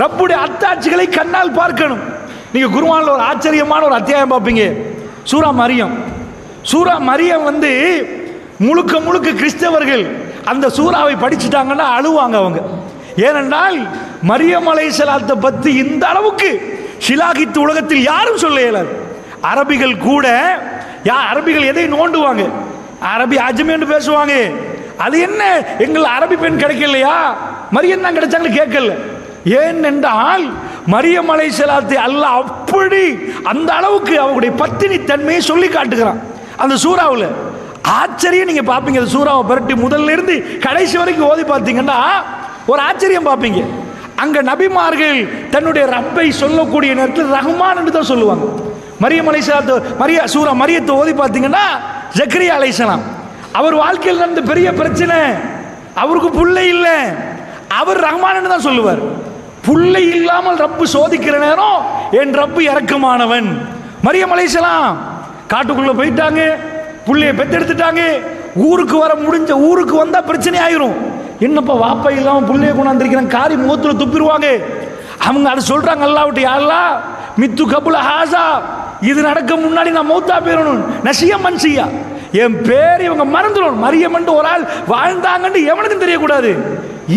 ரப்புடைய அத்தாட்சிகளை கண்ணால் பார்க்கணும். நீங்க குருவானில் ஒரு ஆச்சரியமான ஒரு அத்தியாயம் பார்ப்பீங்க. சூரா மரியம். சூரா மரியம் வந்து முழுக்க முழுக்க கிறிஸ்தவர்கள் அந்த சூறாவை படிச்சுட்டாங்கன்னா அழுவாங்க அவங்க. ஏனென்றால் மரியமலை அலைசலாத்தை பற்றி இந்த அளவுக்கு ஷிலாகித்து உலகத்தில் யாரும் சொல்ல இயலாது. அரபிகள் கூட யா அரபிகள் எதை நோண்டுவாங்க? அரபி அஜ்மேன்னு பேசுவாங்க. அது என்ன? எங்கள் அரபி பெண் கிடைக்கலையா? மரியம் தான் கிடைச்சாங்கன்னு கேட்கல. ஏன் என்றால் மரியமலை அலைசலாத்தை அல்லாஹ் அப்படி அந்த அளவுக்கு அவங்களுடைய பத்தினி தன்மையை சொல்லி காட்டுகிறான். அந்த சூறாவில். ஆச்சரியம் நீங்க பார்ப்பீங்க அந்த சூறாவை புரட்டி முதல்ல இருந்து கடைசி வரைக்கும் ஓதி பார்த்தீங்கன்னா ஒரு ஆச்சரியம் பார்ப்பீங்க அங்க நபிமார்கள் தன்னுடைய ரப்பை சொல்லக்கூடிய நேரத்தில் ரஹ்மான் என்று தான் சொல்லுவாங்க. மரியம் அலைசலாத்து மரியா சூரா மரியத்தை ஓதி பார்த்தீங்கன்னா ஜக்ரியா அலைசலாம் அவர் வாழ்க்கையில் நடந்த பெரிய பிரச்சனை. அவருக்கு புள்ளை இல்லை. அவர் ரஹ்மான் தான் சொல்லுவார். புள்ளை இல்லாமல் ரப்பு சோதிக்கிற நேரம் என் ரப்பு இறக்கமானவன். மரியம் அலைசலாம் காட்டுக்குள்ள போயிட்டாங்க புள்ளையை பெத்தெடுத்துட்டாங்க. ஊருக்கு வர முடிஞ்ச ஊருக்கு வந்தா பிரச்சனை ஆயிரும். என்னப்பா வாப்பா இல்லாமல் புள்ளையை கொண்டாந்துருக்கிறேன் காரி முகத்தில் துப்பிடுவாங்க. அவங்க அதை சொல்றாங்க அல்லாவிட்டு யாருலா மித்து கபுல ஹாசா இது நடக்க முன்னாடி நான் மௌத்தா போயிடணும் நசியம் மன்சியா. என் பேர் இவங்க மறந்துடும் மரியமன்ட்டு ஒரு ஆள் வாழ்ந்தாங்கன்னு எவனுக்கும் தெரியக்கூடாது.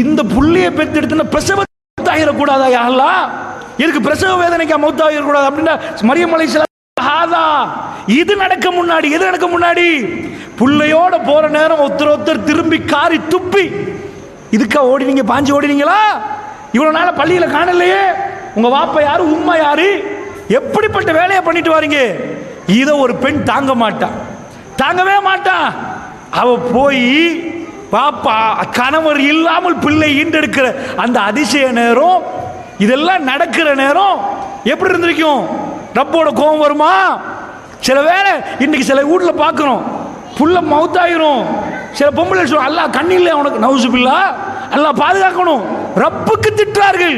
இந்த புள்ளியை பெத்தெடுத்துன பிரசவ மௌத்தாகிடக்கூடாதா யாரெல்லாம் எனக்கு பிரசவ வேதனைக்கு மௌத்தாகிடக்கூடாது அப்படின்னா மரியமலை சில ஹாதா. இது நடக்க முன்னாடி எது நடக்க முன்னாடி? புள்ளையோட போற நேரம் ஒருத்தர் ஒருத்தர் திரும்பி காரி துப்பி. இதுக்கா ஓடினீங்க பாஞ்சு ஓடினீங்களா? இவ்வளவு நாள பள்ளியில காணலையே. உங்க வாப்பா யாரு உம்மா யாரு? எப்படிப்பட்ட வேலையை பண்ணிட்டு வாரீங்க? இதை ஒரு பெண் தாங்க மாட்டா. தாங்கவே மாட்டான் அவ போய் பாப்பா கணவர் இல்லாமல் பிள்ளை ஈண்டெடுக்கிற அந்த அதிசய நேரம் இதெல்லாம் நடக்கிற நேரம் எப்படி இருந்திருக்கும்? ரப்போட கோபம் வருமா? சில வேலை இன்னைக்கு சில வீட்டில் பார்க்குறோம் புள்ள மவுத்தாயிரும். சில பொம்பளை சொல்லும் அல்லா கண்ணில் உனக்கு நவுசு பில்லா எல்லாம் பாதுகாக்கணும். ரப்புக்கு திட்டுறார்கள்.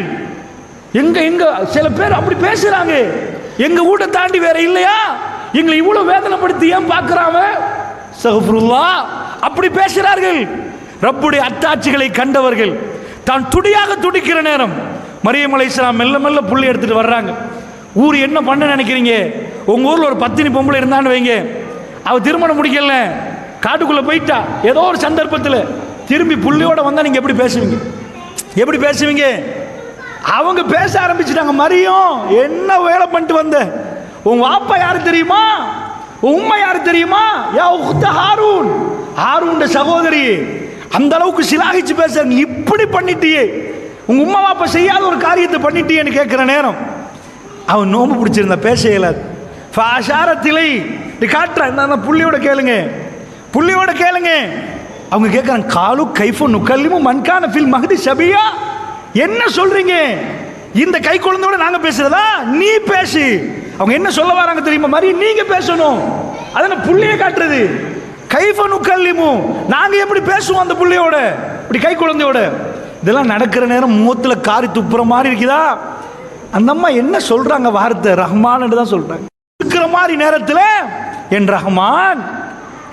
எங்க எங்க சில பேர் அப்படி பேசுறாங்க. எங்க வீட்டை தாண்டி வேற இல்லையா? எங்களை இவ்வளவு வேதனைப்படுத்தி ஏன் பார்க்கறாங்க? சஹஃபுருல்லா அப்படி பேசுகிறார்கள் ரப்புடைய அத்தாட்சிகளை கண்டவர்கள் தான் துடியாக துடிக்கிற நேரம். மரியமலை இஸ்லாம் மெல்ல மெல்ல புள்ளி எடுத்துட்டு வர்றாங்க. ஊர் என்ன பண்ண நினைக்கிறீங்க? உங்க ஊர்ல ஒரு பத்தினி பொம்பளை இருந்தான்னு வைங்க. அவ திருமணம் முடிக்கல. காட்டுக்குள்ள போயிட்டா. ஏதோ ஒரு சந்தர்ப்பத்தில் திரும்பி புள்ளியோட வந்தா நீங்க எப்படி பேசுவீங்க? எப்படி பேசுவீங்க? அவங்க பேச ஆரம்பிச்சிட்டாங்க. மரியம் என்ன வேலை பண்ணிட்டு வந்த? உன் வாப்பா யாரு தெரியுமா? உன் யாரு தெரியுமா? யா உக்த ஹாரூன். ஹாரூன் சகோதரி. அந்த அளவுக்கு சிலாகிச்சு பேச நீ இப்படி பண்ணிட்டியே. உங்க உமா பாப்பா செய்யாத ஒரு காரியத்தை பண்ணிட்டியேன்னு கேட்கிற நேரம். அவன் நோம்பு பிடிச்சிருந்தா பேச இயலாது ஃபாஷாரத்திலை நீ காட்டுறேன் நான் புள்ளியோட கேளுங்க. புள்ளியோட கேளுங்க. அவங்க கேட்குறாங்க காலு கைஃபு நுக்கல்லிமும் மண்கான ஃபில் மகதி சபியா என்ன சொல்றீங்க? இந்த கை குழந்தையோட நாங்கள் பேசுறதா? நீ பேசு. அவங்க என்ன சொல்ல வராங்க தெரியுமா? மாதிரி நீங்க பேசணும். அதன புள்ளியை காட்டுறது. கைஃபனு கல்லிமு நாங்கள் எப்படி பேசுவோம் அந்த பிள்ளையோட? இப்படி கை குழந்தையோட? இதெல்லாம் நடக்கிற நேரம் முகத்தில் காரி துப்புற மாதிரி இருக்குதா? அந்த அம்மா என்ன சொல்கிறாங்க வார்த்தை? ரஹ்மான் தான் சொல்கிறாங்க இருக்கிற மாதிரி நேரத்தில் என் ரஹ்மான்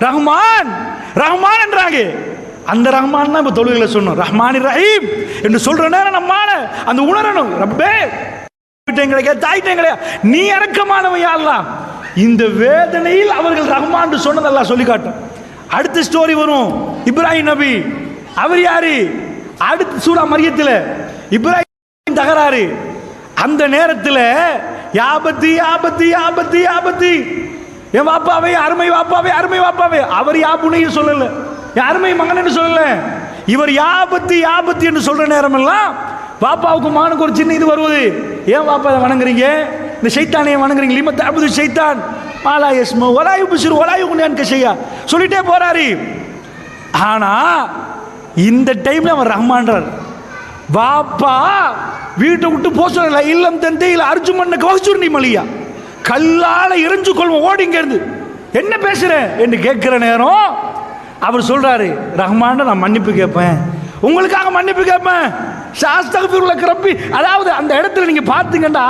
ரஹ்மான் ரஹ்மான் என்றாங்க. அந்த ரஹ்மான் தான் இப்போ தொழுகையில சொன்னோம். ரஹ்மான் ரஹீம் என்று சொல்ற நேரம் நம்மால அந்த உணரணும். ரப்பே கிடைக்கா தாய்ட்டேன் கிடையா நீ இறக்கமானவையா யாரெல்லாம் இந்த வேதனையில் அவர்கள் ரஹ்மான் சொன்னதெல்லாம் சொல்லி காட்டும். அடுத்த ஸ்டோரி வரும். இப்ராஹிம் நபி. அவர் யாரு? அடுத்த சூடா மரியத்தில். இப்ராஹிம் தகராறு. அந்த நேரத்தில் யாபத்து யாபத்து யாபத்து யாபத்து. என் வாப்பாவே அருமை வாப்பாவே அருமை வாப்பாவே. அவர் யாப்புனையும் சொல்லல. என் அருமை மகன் சொல்லல. இவர் யாபத்து யாபத்து என்று சொல்ற நேரம் எல்லாம் பாப்பாவுக்கு மானுக்கு ஒரு சின்ன இது வருவது. ஏன் பாப்பா வணங்குறீங்க? இந்த சைத்தானையை வணங்குறீங்க? லிமத் அபுது சைத்தான் மாலா எஸ்மோ ஒலாயு புசிறு ஒலாயு குண்டியான் செய்யா சொல்லிட்டே போறாரு. ஆனா இந்த டைம்ல அவன் ரஹ்மான்றார். வாப்பா வீட்டை விட்டு போக சொல்லல. இல்லம் தந்தையில் அர்ஜுமன்ன கவசூர்ணி மலியா. கல்லால எரிஞ்சு கொள்வோம் ஓடிங்க இருந்து என்ன பேசுகிறேன் என்று கேட்கிற நேரம் அவர் சொல்றாரு ரஹ்மான் நான் மன்னிப்பு கேட்பேன். உங்களுக்காக மன்னிப்பு கேட்பேன். சாஸ்தகபிருள்ள கிளப்பி அதாவது அந்த இடத்துல நீங்க பார்த்தீங்கன்னா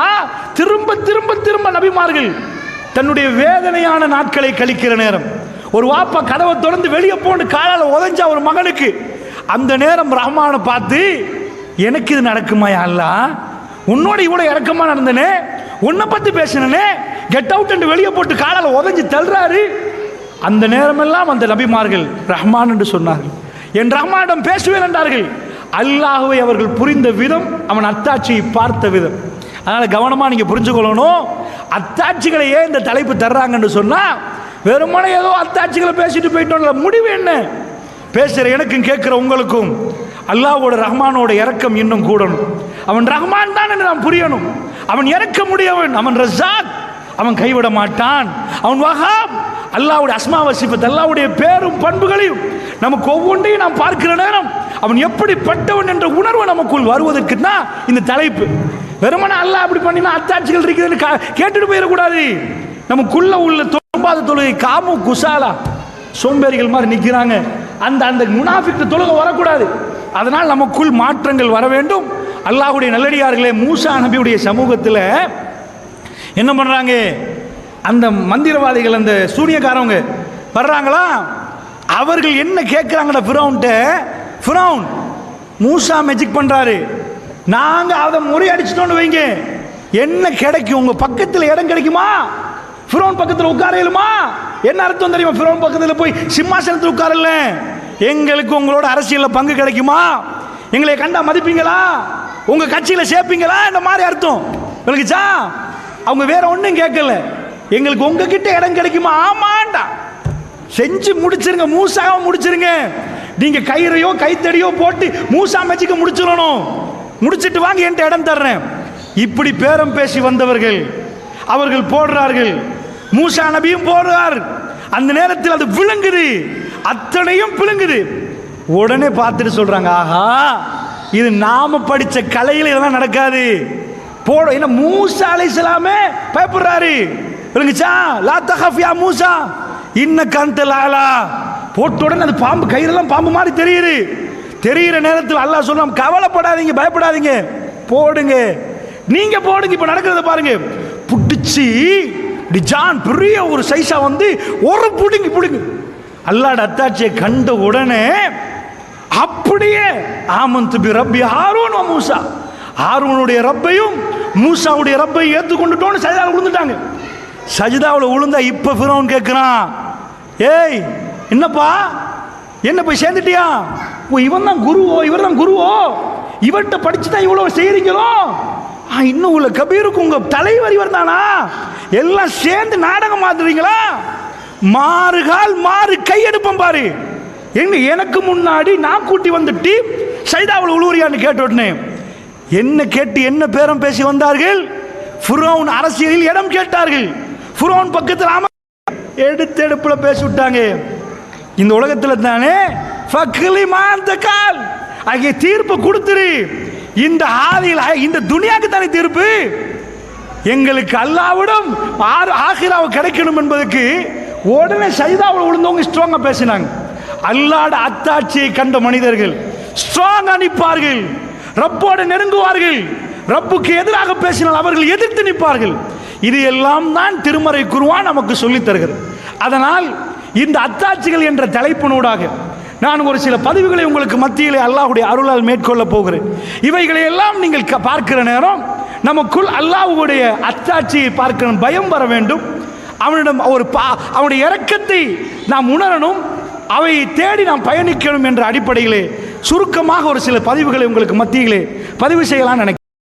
திரும்ப திரும்ப திரும்ப நபிமார்கள் தன்னுடைய வேதனையான நாட்களை கழிக்கிற நேரம். ஒரு வாப்பா கதவை தொடர்ந்து வெளியே போன்னு காலால் உதஞ்ச ஒரு மகனுக்கு அந்த நேரம் ரஹ்மானை பார்த்து எனக்கு இது நடக்குமா அல்ல? உன்னோட இவ்வளோ இறக்கமா நடந்தனே உன்னை பத்தி பேசினனே கெட் அவுட் என்று வெளியே போட்டு காலால் உதஞ்சி தள்ளுறாரு. அந்த நேரமெல்லாம் அந்த நபிமார்கள் ரஹ்மான் என்று சொன்னார்கள். என் ரஹ்மானிடம் பேசுவேன் என்றார்கள். அல்லாஹுவை அவர்கள் புரிந்த விதம் அவன் அத்தாட்சியை பார்த்த விதம். அதனால் கவனமாக நீங்கள் புரிஞ்சுக்கொள்ளணும். அத்தாட்சிகளை ஏன் இந்த தலைப்பு தர்றாங்கன்னு சொன்னால் வெறுமனே ஏதோ அத்தாட்சிகளை பேசிட்டு போயிட்டோம்ல முடிவு என்ன? பேசுகிற எனக்கும் கேட்குற உங்களுக்கும் அல்லாவோட ரஹ்மானோட இறக்கம் இன்னும் கூடணும். அவன் ரஹ்மான் தான் என்று நாம் புரியணும். அவன் இறக்க முடியவன் அவன் ரசாத் அவன் கைவிட மாட்டான். அவன் வஹாப். அல்லாவுடைய அஸ்மா வசிப்பத் அல்லாவுடைய பேரும் பண்புகளையும் நமக்கு ஒவ்வொன்றையும் நாம் பார்க்கிற நேரம் அவன் எப்படிப்பட்டவன் என்ற உணர்வு நமக்குள் வருவதற்கு தான் இந்த தலைப்பு. வெறுமனை அல்ல அப்படி பண்ணினா அத்தாட்சிகள் இருக்குதுன்னு கா- கேட்டுட்டு போயிடக்கூடாது. நமக்குள்ள உள்ள தொழும்பாத தொழுகை காமு குசாலா சோம்பேறிகள் மாதிரி நிற்கிறாங்க அந்த அந்த முனாஃபிக்கு தொழுகை வரக்கூடாது. அதனால் நமக்குள் மாற்றங்கள் வர வேண்டும். அல்லாஹுடைய நல்லடியார்களே மூசா நபியுடைய சமூகத்தில் என்ன பண்ணுறாங்க அந்த மந்திரவாதிகள் அந்த சூனியக்காரவங்க வர்றாங்களா? அவர்கள் என்ன கேட்குறாங்கடா ஃபிரௌன்ட்ட ஃபிரௌன் மூசா மெஜிக் பண்ணுறாரு நாங்கள் அதை முறியடிச்சிட்டோன்னு வைங்க. என்ன கிடைக்கும்? உங்கள் பக்கத்தில் இடம் கிடைக்குமா? ஃபிரோன் பக்கத்தில் உட்காரலுமா என்ன அர்த்தம் தெரியுமா? ஃபிரோன் பக்கத்தில் போய் சிம்மாசனத்தில் உட்காரல எங்களுக்கு உங்களோட அரசியலில் பங்கு கிடைக்குமா? எங்களை கண்டா மதிப்பீங்களா? உங்கள் கட்சியில் சேர்ப்பீங்களா? இந்த மாதிரி அர்த்தம். விளக்குச்சா அவங்க வேற ஒன்றும் கேட்கல. எங்களுக்கு உங்ககிட்ட இடம் கிடைக்குமா? ஆமாண்டா. செஞ்சு முடிச்சிருங்க. மூசாக முடிச்சிருங்க. நீங்க கயிறையோ கைத்தடியோ போட்டு மூசா மச்சிக்க முடிச்சிடணும். முடிச்சிட்டு வாங்க என்கிட்ட இடம் தர்றேன். இப்படி பேரம் பேசி வந்தவர்கள் அவர்கள் போடுறார்கள். மூசா நபியும் போடுறார். அந்த நேரத்தில் அது விழுங்குது. அத்தனையும் விழுங்குது. உடனே பார்த்துட்டு சொல்றாங்க ஆஹா இது நாம படிச்ச கலையில் இதெல்லாம் நடக்காது. போட என்ன மூசா அலைஹிஸ்ஸலாமே பயப்படுறாரு. விளங்குச்சா லா தஹஃப் மூசா. இன்ன கந்த லாலா. போட்ட உடனே அது பாம்பு கயிறெல்லாம் பாம்பு மாதிரி தெரியுது. தெரியிற நேரத்தில் அல்லாஹ் சொல்றான் கவலைப்படாதீங்க பயப்படாதீங்க. போடுங்க. நீங்க போடுங்க இப்போ நடக்கிறத பாருங்க. புடிச்சு டிஜான் ஜான் பெரிய ஒரு சைஸா வந்து ஒரு புடுங்கி புடுங்க. அல்லாட அத்தாட்சியை கண்ட உடனே அப்படியே ஆமந்து பி ரப்பி ஹாரூன் மூசா. ஹாரூனுடைய ரப்பையும் மூசாவுடைய ரப்பையும் ஏற்றுக்கொண்டுட்டோன்னு சஜிதாவில் விழுந்துட்டாங்க சஜிதாவில் விழுந்தா இப்போ ஃபிரோன் கேட்குறான் ஏய் என்னப்பா? என்ன போய் சேர்ந்துட்டியா? ஓ இவன் தான் குருவோ இவர் தான் குருவோ. இவர்கிட்ட படிச்சு தான் இவ்வளோ செய்கிறீங்களோ இன்னும் உள்ள கபீருக்கு உங்க தலைவர் இவர் தானா? எல்லாம் சேர்ந்து நாடகம் மாத்துறீங்களா மாறுகால் மாறு கையெடுப்பம் பாரு. எங்க எனக்கு முன்னாடி நான் கூட்டி வந்துட்டு சைதாவில் உழுவுறியான்னு கேட்ட உடனே என்ன கேட்டு என்ன பேரம் பேசி வந்தார்கள்? ஃபுரோன் அரசியலில் இடம் கேட்டார்கள். ஃபுரோன் பக்கத்தில் அம எடுத்தெடுப்பில் பேசி விட்டாங்க. இந்த உலகத்தில் தானே? ஃபக்லி மாந்த கால் ஆகிய தீர்ப்பு கொடுத்துரு. இந்த ஆதியில் இந்த துனியாக்கு தானே தீர்ப்பு? எங்களுக்கு அல்லாவிடம் ஆறு ஆகிராவு கிடைக்கணும் என்பதற்கு உடனே சைதாவில் விழுந்தவங்க ஸ்ட்ராங்காக பேசினாங்க. அல்லாட அத்தாட்சியை கண்ட மனிதர்கள் ஸ்ட்ராங் நிற்பார்கள். ரப்போடு நெருங்குவார்கள். ரப்புக்கு எதிராக பேசினால் அவர்கள் எதிர்த்து நிற்பார்கள். இது எல்லாம் தான் திருமறை குருவான் நமக்கு சொல்லித் தருகிறது அதனால் இந்த அத்தாட்சிகள் என்ற தலைப்பினூடாக நான் ஒரு சில பதிவுகளை உங்களுக்கு மத்தியிலே அல்லாஹுடைய அருளால் மேற்கொள்ள போகிறேன். இவைகளை எல்லாம் நீங்கள் பார்க்கிற நேரம் நமக்குள் அல்லாஹுடைய அத்தாட்சியை பார்க்கணும் பயம் வர வேண்டும். அவனிடம் ஒரு பா அவனுடைய இறக்கத்தை நாம் உணரணும். அவை தேடி நாம் பயணிக்கணும் என்ற அடிப்படையிலே சுருக்கமாக ஒரு சில பதிவுகளை உங்களுக்கு மத்தியிலே பதிவு செய்யலாம் நினைக்கிறேன்.